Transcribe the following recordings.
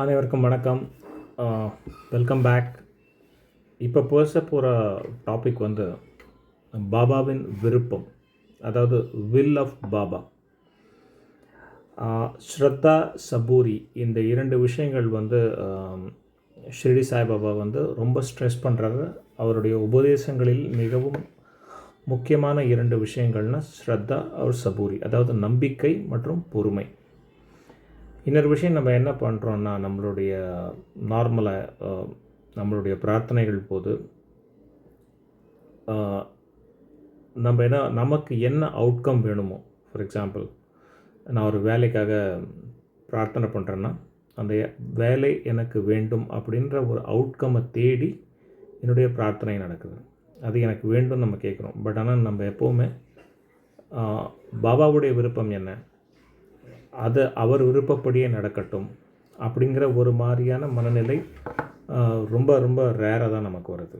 அனைவருக்கும் வணக்கம். Welcome back இப்போ பேச போகிற டாபிக் வந்து பாபாவின் விருப்பம் அதாவது வில் ஆஃப் பாபா. ஸ்ரத்தா சபூரி இந்த இரண்டு விஷயங்கள் வந்து ஷிரடி சாய்பாபா வந்து ரொம்ப ஸ்ட்ரெஸ் பண்ணுறாரு அவருடைய உபதேசங்களில் மிகவும் முக்கியமான இரண்டு விஷயங்கள்னா ஸ்ரத்தா அவர் சபூரி. அதாவது நம்பிக்கை மற்றும் பொறுமை. இன்னொரு விஷயம் நம்ம என்ன பண்ணுறோன்னா நம்மளுடைய நார்மலாக நம்மளுடைய பிரார்த்தனைகள் போது நம்ம என்ன நமக்கு என்ன அவுட்கம் வேணுமோ ஃபார் எக்ஸாம்பிள் நான் ஒரு வேலைக்காக பிரார்த்தனை பண்ணுறேன்னா அந்த வேலை எனக்கு வேண்டும் அப்படின்ற ஒரு அவுட்கம்மை தேடி என்னுடைய பிரார்த்தனை நடக்குது. அது எனக்கு வேண்டும் நம்ம கேட்குறோம். பட் ஆனால் நம்ம எப்போவுமே பாபாவுடைய விருப்பம் என்ன? அது அவர் விருப்பப்படியே நடக்கட்டும் அப்படிங்கிற ஒரு மாதிரியான மனநிலை ரொம்ப ரொம்ப ரேராக தான் நமக்கு வருது.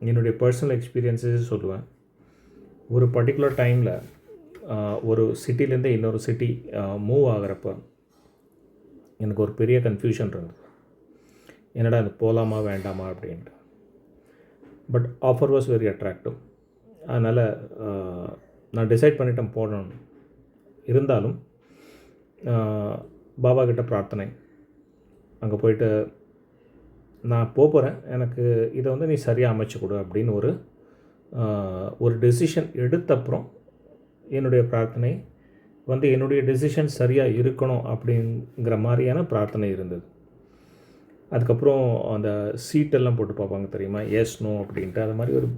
என்னுடைய பர்சனல் எக்ஸ்பீரியன்ஸஸ் சொல்லுவேன். ஒரு பர்டிகுலர் டைமில் ஒரு சிட்டிலேருந்து இன்னொரு சிட்டி மூவ் ஆகிறப்ப எனக்கு ஒரு பெரிய கன்ஃபியூஷன் இருந்தது. என்னடா அது போகலாமா வேண்டாமா அப்படின்ட்டு. But offer was very attractive அதனால் நான் டிசைட் பண்ணிட்டேன் போடணும் இருந்தாலும் பாபா கிட்ட பிரார்த்தனை. அங்கே போயிட்டு நான் போக போகிறேன் எனக்கு இதை வந்து நீ சரியாக அமைச்சு கொடு அப்படின்னு ஒரு ஒரு டெசிஷன் எடுத்த அப்புறம் என்னுடைய பிரார்த்தனை வந்து என்னுடைய டெசிஷன் சரியாக இருக்கணும் அப்படிங்கிற மாதிரியான பிரார்த்தனை இருந்தது. அதுக்கப்புறம் அந்த சீட்டெல்லாம் போட்டு பார்ப்பாங்க தெரியுமா? எஸ் நோ அப்படின்ட்டு. அது மாதிரி ஒரு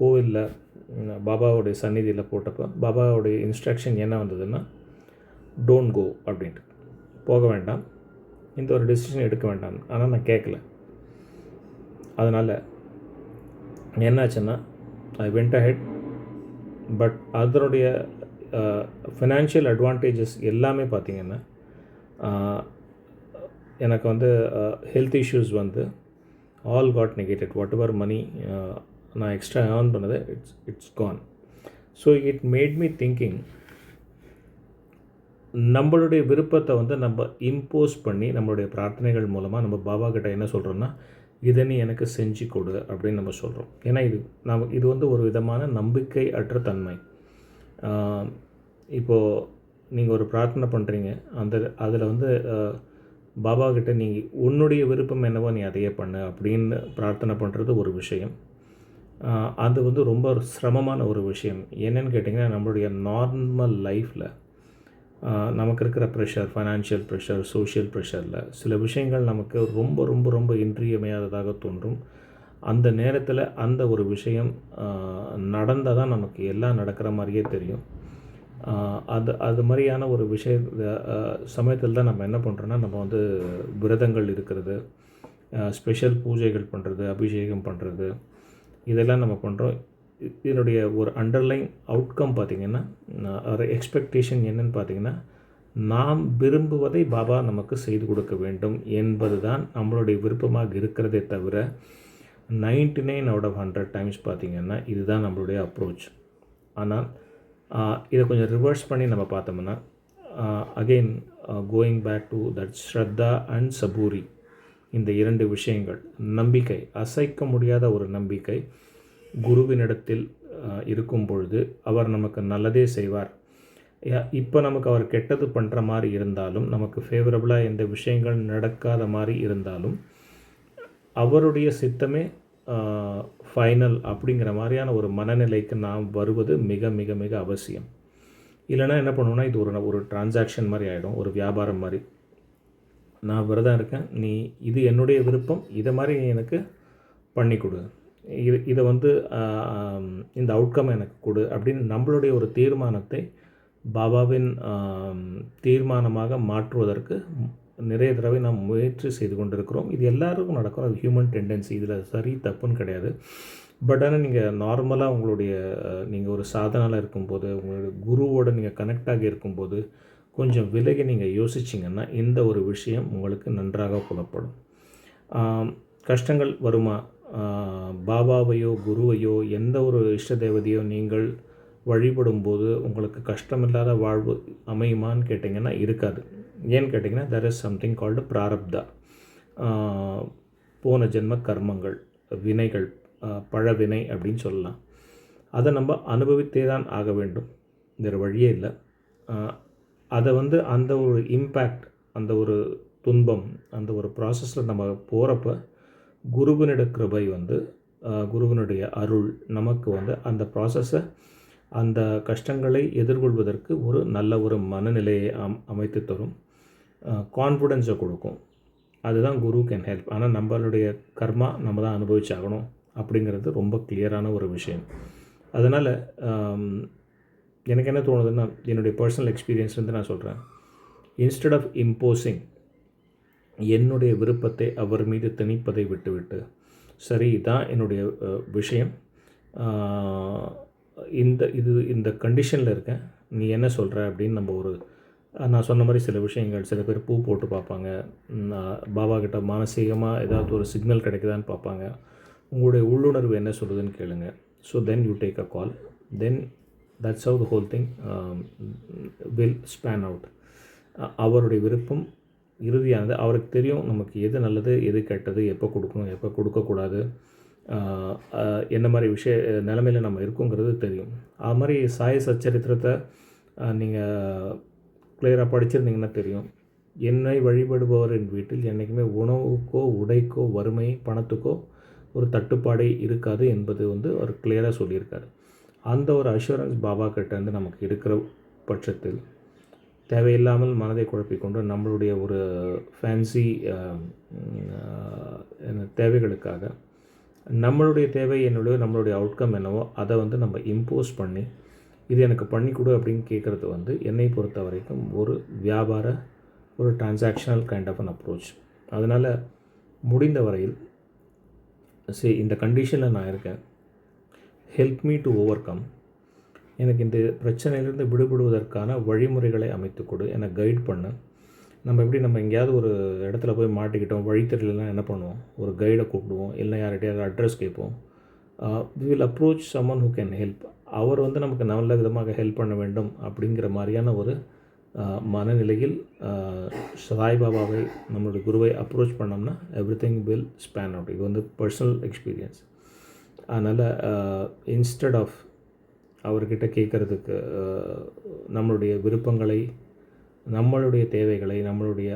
கோவிலில் பாபாவோடைய பாபாவுடைய சந்நிதியில் போட்டப்போ பாபாவுடைய இன்ஸ்ட்ரக்ஷன் என்ன வந்ததுன்னா டோன்ட் கோ அப்படின்ட்டு. போக வேண்டாம். இந்த ஒரு டெசிஷன் எடுக்க வேண்டாம். ஆனால் நான் கேட்கல அதனால் என்னாச்சுன்னா ஐ வெண்ட் அஹெட் பட் அதனுடைய ஃபினான்ஷியல் அட்வான்டேஜஸ் எல்லாமே பார்த்திங்கன்னா எனக்கு வந்து ஹெல்த் இஷ்யூஸ் வந்து all got negated whatever money நான் எக்ஸ்ட்ரா ஏர்ன் பண்ணது it's it's gone so it made me thinking நம்மளுடைய விருப்பத்தை வந்து நம்ம இம்போஸ் பண்ணி நம்மளுடைய பிரார்த்தனைகள் மூலமாக நம்ம பாபா கிட்ட என்ன சொல்கிறோன்னா இதை நீ எனக்கு செஞ்சு கொடு அப்படின்னு நம்ம சொல்கிறோம் ஏன்னா இது நம்ம இது வந்து ஒரு விதமான நம்பிக்கை அற்ற தன்மை இப்போது நீங்கள் ஒரு பிரார்த்தனை பண்ணுறீங்க அந்த அதில் வந்து பாபா கிட்ட நீ உன்னுடைய விருப்பம் என்னவோ நீ அதையே பண்ணு அப்படின்னு பிரார்த்தனை பண்ணுறது ஒரு விஷயம். அது வந்து ரொம்ப சிரமமான ஒரு விஷயம். என்னென்னு கேட்டிங்கன்னா நம்மளுடைய நார்மல் லைஃப்பில் நமக்கு இருக்கிற ப்ரெஷர் ஃபைனான்ஷியல் ப்ரெஷர் சோஷியல் ப்ரெஷரில் சில விஷயங்கள் நமக்கு ரொம்ப ரொம்ப ரொம்ப இன்றியமையாததாக தோன்றும். அந்த நேரத்தில் அந்த ஒரு விஷயம் நடந்தால் தான் நமக்கு எல்லாம் நடக்கிற மாதிரியே தெரியும். அது அது மாதிரியான ஒரு விஷய சமயத்தில் தான் நம்ம என்ன பண்ணுறோன்னா நம்ம வந்து விரதங்கள் இருக்கிறது ஸ்பெஷல் பூஜைகள் பண்ணுறது அபிஷேகம் பண்ணுறது இதெல்லாம் நம்ம பண்ணுறோம் இதனுடைய ஒரு அண்டர்லைன் அவுட்கம் பார்த்திங்கன்னா ஒரு எக்ஸ்பெக்டேஷன் என்னன்னு பார்த்தீங்கன்னா நாம் விரும்புவதை பாபா நமக்கு செய்து கொடுக்க வேண்டும் என்பது தான் நம்மளுடைய விருப்பமாக இருக்கிறதே தவிர ninety nine out of hundred times பார்த்திங்கன்னா இதுதான் நம்மளுடைய அப்ரோச் ஆனால் இதை கொஞ்சம் ரிவர்ஸ் பண்ணி நம்ம பார்த்தோம்னா again going back to that Shraddha and Saburi இந்த இரண்டு விஷயங்கள் நம்பிக்கை அசைக்க முடியாத ஒரு நம்பிக்கை குருவினிடத்தில் இருக்கும் பொழுது அவர் நமக்கு நல்லதே செய்வார். இப்போ நமக்கு அவர் கெட்டது பண்ணுற மாதிரி இருந்தாலும் நமக்கு ஃபேவரபுளாக எந்த விஷயங்கள் நடக்காத மாதிரி இருந்தாலும் அவருடைய சித்தமே ஃபைனல் அப்படிங்கிற மாதிரியான ஒரு மனநிலைக்கு நாம் வருவது மிக மிக மிக அவசியம். இல்லைன்னா என்ன பண்ணுவோம்னா இது ஒரு ஒரு டிரான்சாக்ஷன் மாதிரி ஆகிடும் ஒரு வியாபாரம் மாதிரி நான் விரதம் இருக்கேன் நீ இது என்னுடைய விருப்பம் இதை மாதிரி எனக்கு பண்ணி கொடு. இது இதை வந்து இந்த அவுட்கம் எனக்கு கொடு அப்படின்னு நம்மளுடைய ஒரு தீர்மானத்தை பாபாவின் தீர்மானமாக மாற்றுவதற்கு நிறைய தடவை நாம் முயற்சி செய்து கொண்டிருக்கிறோம். இது எல்லாருக்கும் நடக்கும். அது ஹியூமன் டெண்டன்சி இதில் சரி தப்புன்னு கிடையாது. பட் ஆனால் நீங்கள் நார்மலாக உங்களுடைய நீங்கள் ஒரு சாதனால இருக்கும்போது உங்களுடைய குருவோட நீங்கள் கனெக்ட் ஆகி இருக்கும்போது கொஞ்சம் விலகி நீங்கள் யோசிச்சிங்கன்னா இந்த ஒரு விஷயம் உங்களுக்கு நன்றாக புலப்படும். கஷ்டங்கள் வருமா? பாபாவையோ குருவையோ எந்த ஒரு இஷ்ட தேவதையோ நீங்கள் வழிபடும்போது உங்களுக்கு கஷ்டமில்லாத வாழ்வு அமையுமான்னு கேட்டிங்கன்னா இருக்காது. ஏன்னு கேட்டிங்கன்னா there is something called Prarabdha போன ஜென்ம கர்மங்கள் வினைகள் பழவினை அப்படின்னு சொல்லலாம். அதை நம்ம அனுபவித்தே தான் ஆக வேண்டும். வேறு வழியே இல்லை. அதை வந்து அந்த ஒரு இம்பேக்ட் அந்த ஒரு துன்பம் அந்த ஒரு ப்ராசஸில் நம்ம போகிறப்ப குருவினிட கிருபை வந்து குருவினுடைய அருள் நமக்கு வந்து அந்த ப்ராசஸை அந்த கஷ்டங்களை எதிர்கொள்வதற்கு ஒரு நல்ல ஒரு மனநிலையை அம் அமைத்து தரும் கான்ஃபிடென்ஸை கொடுக்கும். அதுதான் குரு கேன் ஹெல்ப் ஆனால் நம்மளுடைய கர்மா நம்ம தான் அனுபவிச்சாகணும் அப்படிங்கிறது ரொம்ப கிளியரான ஒரு விஷயம். அதனால் எனக்கு என்ன தோணுதுன்னா என்னுடைய பர்சனல் எக்ஸ்பீரியன்ஸ் வந்து நான் சொல்கிறேன் இன்ஸ்டெட் ஆஃப் இம்போசிங் என்னுடைய விருப்பத்தை அவர் மீது திணிப்பதை விட்டுவிட்டு சரி இதான் என்னுடைய விஷயம். இந்த இது இந்த கண்டிஷனில் இருக்கேன் நீ என்ன சொல்கிற அப்படின்னு நம்ம ஒரு நான் சொன்ன மாதிரி சில விஷயங்கள் சில பேர் பூ போட்டு பார்ப்பாங்க. பாபா கிட்ட மானசீகமாக ஏதாவது ஒரு சிக்னல் கிடைக்குதான்னு பார்ப்பாங்க. உங்களுடைய உள்ளுணர்வு என்ன சொல்லுதுன்னு கேளுங்க. So then you take a call then that's how the whole thing will span out அவருடைய விருப்பம் இறுதியானது அவருக்கு தெரியும் நமக்கு எது நல்லது எது கெட்டது எப்போ கொடுக்கணும் எப்போ கொடுக்கக்கூடாது என்ன மாதிரி விஷய நிலமையில் நம்ம இருக்கோங்கிறது தெரியும். அது மாதிரி சாய சச்சரித்திரத்தை நீங்கள் கிளியராக படிச்சிருந்தீங்கன்னா தெரியும். என்னை வழிபடுபவரின் வீட்டில் என்றைக்குமே உணவுக்கோ உடைக்கோ வறுமை பணத்துக்கோ ஒரு தட்டுப்பாடே இருக்காது என்பது வந்து அவர் கிளியராக சொல்லியிருக்காரு. அந்த ஒரு அஷூரன்ஸ் பாபா கிட்டேருந்து நமக்கு இருக்கிற பட்சத்தில் தேவையில்லாமல் மனதை குழப்பிக்கொண்டு நம்மளுடைய ஒரு ஃபேன்சி um, uh, தேவைகளுக்காக நம்மளுடைய தேவை என்னுடைய நம்மளுடைய அவுட்கம் என்னவோ அதை வந்து நம்ம இம்போஸ் பண்ணி இது எனக்கு பண்ணி கொடு அப்படின்னு கேட்குறது வந்து என்னை பொறுத்த வரைக்கும் ஒரு வியாபார ஒரு transactional kind of an approach அதனால் முடிந்த வரையில் சரி இந்த கண்டிஷனில் நான் இருக்கேன். Help me to overcome எனக்கு இந்த பிரச்சனையிலிருந்து விடுபடுவதற்கான வழிமுறைகளை அமைத்து கொடு. என்னை கைட் பண்ணு. நம்ம எப்படி நம்ம எங்கேயாவது ஒரு இடத்துல போய் மாட்டிக்கிட்டோம் வழி தெரியலனா என்ன பண்ணுவோம்? ஒரு கைடை கூப்பிடுவோம். இல்லை யார்கிட்டயாவது அட்ரஸ் கேட்போம். We will approach someone who can help அவர் வந்து நமக்கு நல்ல விதமாக ஹெல்ப் பண்ண வேண்டும் அப்படிங்கிற மாதிரியான ஒரு மனநிலையில் சாய்பாபாவை நம்மளுடைய குருவை அப்ரோச் பண்ணோம்னா everything will span out இது வந்து பர்சனல் எக்ஸ்பீரியன்ஸ் அதனால் இன்ஸ்டட் ஆஃப் அவர்கிட்ட கேட்குறதுக்கு நம்மளுடைய விருப்பங்களை நம்மளுடைய தேவைகளை நம்மளுடைய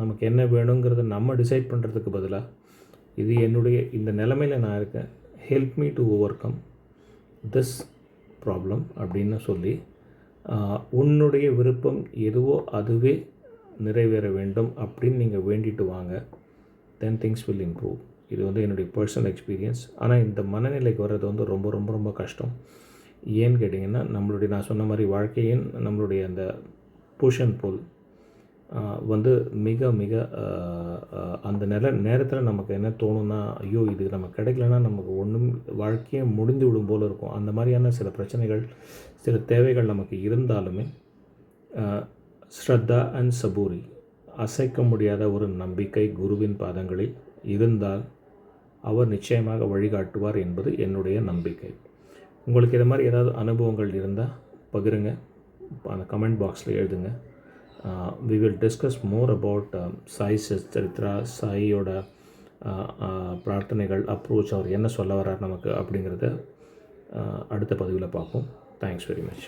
நமக்கு என்ன வேணுங்கிறத நம்ம டிசைட் பண்ணுறதுக்கு பதிலாக இது என்னுடைய இந்த நிலமையில் நான் இருக்கேன். Help me to overcome this problem அப்படின்னு சொல்லி உன்னுடைய விருப்பம் எதுவோ அதுவே நிறைவேற வேண்டும் அப்படின்னு நீங்கள் வேண்டிட்டு வாங்க. தென் திங்ஸ் வில் இம்ப்ரூவ் இது வந்து என்னுடைய பர்சனல் எக்ஸ்பீரியன்ஸ் ஆனால் இந்த மனநிலைக்கு வர்றது வந்து ரொம்ப ரொம்ப ரொம்ப கஷ்டம். ஏன்னு கேட்டிங்கன்னா நம்மளுடைய நான் சொன்ன மாதிரி வாழ்க்கையின் நம்மளுடைய அந்த புஷ் அண்ட் புல் வந்து மிக மிக அந்த நில நேரத்தில் நமக்கு என்ன தோணும்னா ஐயோ இது நமக்கு கிடைக்கலன்னா நமக்கு ஒன்றும் வாழ்க்கையே முடிந்து விடும் போல் இருக்கும். அந்த மாதிரியான சில பிரச்சனைகள் சில தேவைகள் நமக்கு இருந்தாலுமே ஸ்ரத்தா அண்ட் சபூரி அசைக்க முடியாத ஒரு நம்பிக்கை குருவின் பாதங்களில் இருந்தால் அவர் நிச்சயமாக வழிகாட்டுவார் என்பது என்னுடைய நம்பிக்கை. உங்களுக்கு இது மாதிரி ஏதாவது அனுபவங்கள் இருந்தால் பகிருங்க. அந்த கமெண்ட் பாக்ஸில் எழுதுங்க. We will discuss more about Sai Charitra சாயோட பிரார்த்தனைகள் அப்ரோச் அவர் என்ன சொல்ல வர்றார் நமக்கு அப்படிங்கிறத அடுத்த பதிவில் பார்ப்போம். Thanks very much